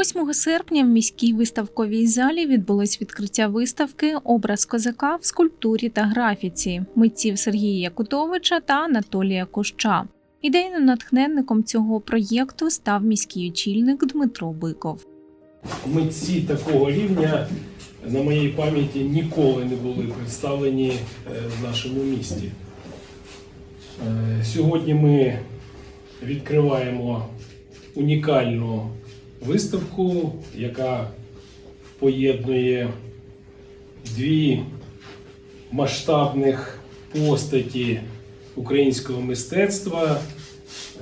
8 серпня в міській виставковій залі відбулось відкриття виставки Образ козака в скульптурі та графіці митців Сергія Якутовича та Анатолія Коща. Ідейним натхненником цього проєкту став міський очільник Дмитро Биков. митці такого рівня на моїй пам'яті ніколи не були представлені е, в нашому місті. Е, Сьогодні ми відкриваємо унікальну виставку, яка поєднує дві масштабних постаті українського мистецтва.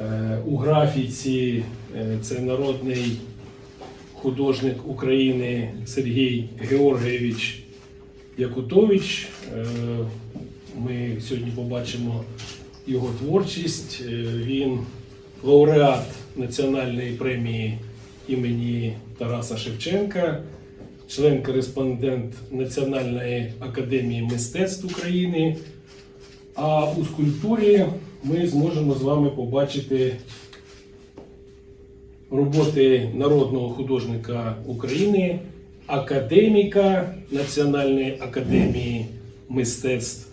Е, У графіці е, це народний художник України Сергій Георгійович Якутович. Е, Ми сьогодні побачимо його творчість. Він лауреат Національної премії імені Тараса Шевченка, член-кореспондент Національної академії мистецтв України. А у скульптурі ми зможемо з вами побачити роботи народного художника України, академіка Національної академії мистецтв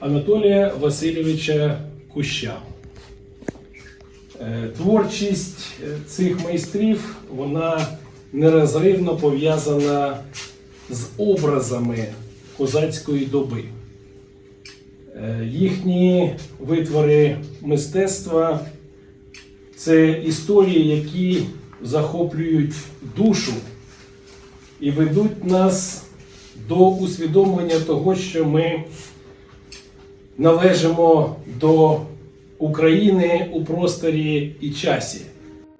Анатолія Васильовича Куща. Е, Творчість е, цих майстрів вона нерозривно пов'язана з образами козацької доби. Е, Їхні витвори мистецтва це історії, які захоплюють душу і ведуть нас до усвідомлення того, що ми належимо до України у просторі і часі.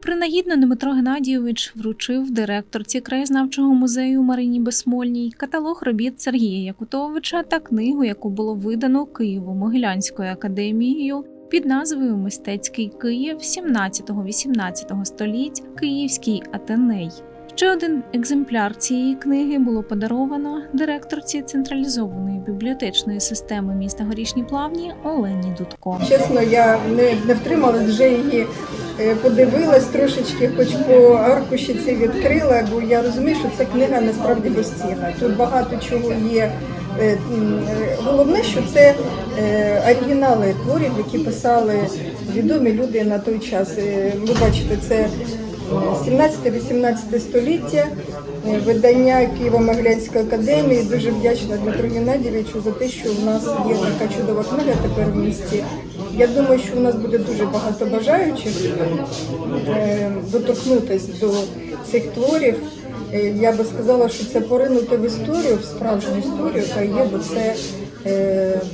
Принагідно Дмитро Геннадійович вручив директорці краєзнавчого музею Марині Безсмольній каталог робіт Сергія Якутовича та книгу, яку було видано Києво-Могилянською академією під назвою Мистецький Київ 17-18 століть Київський Атеней. Ще один екземпляр цієї книги було подаровано директорці централізованої бібліотечної системи міста Горішні Плавні Олені Дудко. Чесно, я не, не втрималась, вже її е, подивилась трошечки, хоч по аркуші це відкрила, бо я розумію, що ця книга насправді безцінна. Тут багато чого є. Е, е, Головне, що це оригінали творів, які писали відомі люди на той час. Ви бачите, це 17-18 століття, е, видання Києво-Могилянської академії. Дуже вдячна Дмитру Геннадійовичу за те, що у нас є така чудова книга тепер в місті. Я думаю, що у нас буде дуже багато бажаючих е, доторкнутися до цих творів. Е, Я би сказала, що це поринути в історію, в справжню історію, яка є, бо це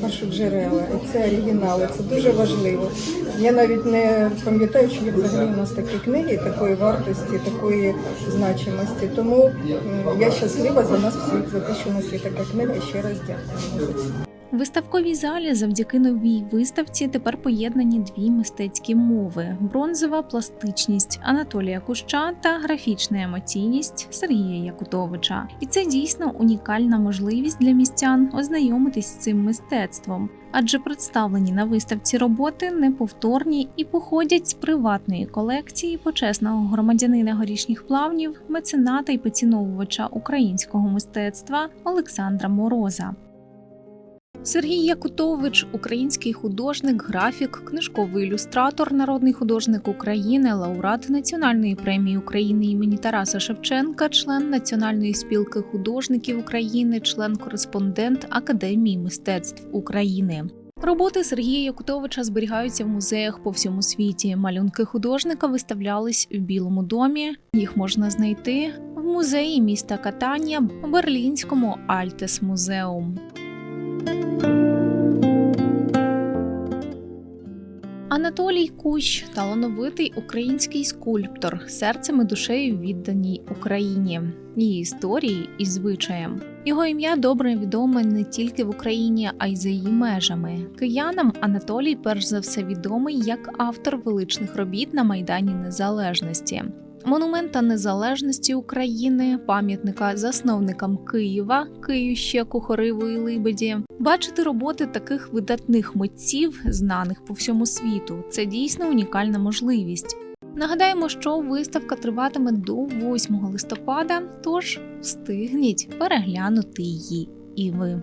першоджерела, і це оригінали. Це дуже важливо. Я навіть не пам'ятаю, чи є взагалі у нас такі книги, такої вартості, такої значимості. Тому я щаслива за нас всіх, за те, що у нас є така книга. Ще раз дякую. Виставковій залі завдяки новій виставці тепер поєднані дві мистецькі мови: бронзова пластичність Анатолія Куща та графічна емоційність Сергія Якутовича. І це дійсно унікальна можливість для містян ознайомитись з цим мистецтвом, адже представлені на виставці роботи неповторні і походять з приватної колекції почесного громадянина горішніх плавнів, мецената і поціновувача українського мистецтва Олександра Мороза. Сергій Якутович, український художник, графік, книжковий ілюстратор, народний художник України, лауреат Національної премії України імені Тараса Шевченка, член Національної спілки художників України, член-кореспондент Академії мистецтв України. Роботи Сергія Якутовича зберігаються в музеях по всьому світі. Малюнки художника виставлялись в Білому домі. Їх можна знайти в музеї міста Катанія, Берлінському Альтес Музеум. Анатолій Кущ талановитий український скульптор, серцем і душею відданій Україні, її історії і звичаям. Його ім'я добре відоме не тільки в Україні, а й за її межами. Киянам Анатолій перш за все відомий як автор величних робіт на Майдані Незалежності. Монумента незалежності України, пам'ятника засновникам Києва, Київще, Кухориву і Либеді. Бачити роботи таких видатних митців, знаних по всьому світу, це дійсно унікальна можливість. Нагадаємо, що виставка триватиме до 8 листопада, тож встигніть переглянути її і ви.